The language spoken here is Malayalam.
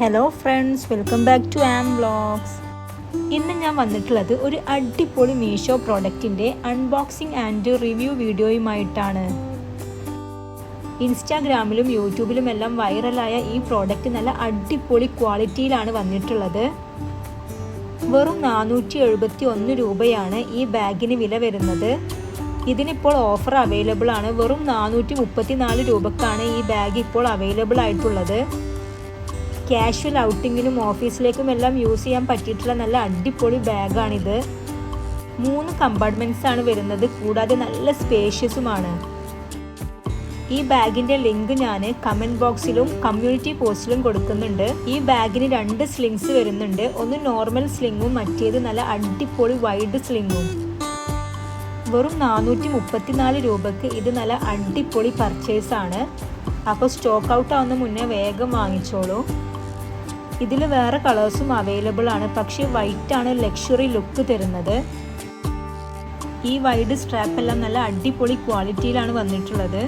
Hello friends welcome back to am vlogs ഇന്ന് ഞാൻ വന്നിട്ടുള്ളത് ഒരു അടിപൊളി മീഷോ പ്രോഡക്റ്റിന്റെ അൺബോക്സിംഗ് ആൻഡ് റിവ്യൂ വീഡിയോയുമായിട്ടാണ് ഇൻസ്റ്റാഗ്രാമിലും യൂട്യൂബിലും എല്ലാം വൈറലായ ഈ പ്രോഡക്റ്റ് നല്ല അടിപൊളി ക്വാളിറ്റിയിലാണ് വന്നിട്ടുള്ളത്. വെറും നാനൂറ്റി എഴുപത്തി ഒന്ന് രൂപയാണ് ഈ ബാഗിന് വില വരുന്നത്. ഇതിനിപ്പോൾ ഓഫർ അവൈലബിൾ ആണ്. വെറും നാനൂറ്റി മുപ്പത്തി നാല് രൂപക്കാണ് ഈ ബാഗ് ഇപ്പോൾ അവൈലബിൾ ആയിട്ടുള്ളത്. കാഷ്വൽ ഔട്ടിങ്ങിനും ഓഫീസിലേക്കും എല്ലാം യൂസ് ചെയ്യാൻ പറ്റിയിട്ടുള്ള നല്ല അടിപൊളി ബാഗാണിത് മൂന്ന് കമ്പാർട്ട്മെന്റ്സ് ആണ് വരുന്നത്. കൂടാതെ നല്ല സ്പേഷ്യസുമാണ് ഈ ബാഗിന്റെ ലിങ്ക് ഞാൻ കമന്റ് ബോക്സിലും കമ്മ്യൂണിറ്റി പോസ്റ്റിലും കൊടുക്കുന്നുണ്ട്. ഈ ബാഗിന് രണ്ട് സ്ലിങ്സ് വരുന്നുണ്ട്. ഒന്ന് നോർമൽ സ്ലിങ്ങും മറ്റേത് നല്ല അടിപൊളി വൈഡ് സ്ലിങ്ങും വെറും നാനൂറ്റി മുപ്പത്തിനാല് രൂപക്ക് ഇത് നല്ല അടിപൊളി പർച്ചേസാണ് അപ്പോൾ സ്റ്റോക്ക് ഔട്ട് ആവുന്ന മുന്നേ വേഗം വാങ്ങിച്ചോളൂ. ഇതിൽ വേറെ കളേഴ്സും അവൈലബിൾ ആണ്. പക്ഷേ വൈറ്റ് ആണ് ലക്ഷറി ലുക്ക് തരുന്നത്. ഈ വൈഡ് സ്ട്രാപ്പ് എല്ലാം നല്ല അടിപൊളി ക്വാളിറ്റിയിലാണ് വന്നിട്ടുള്ളത്.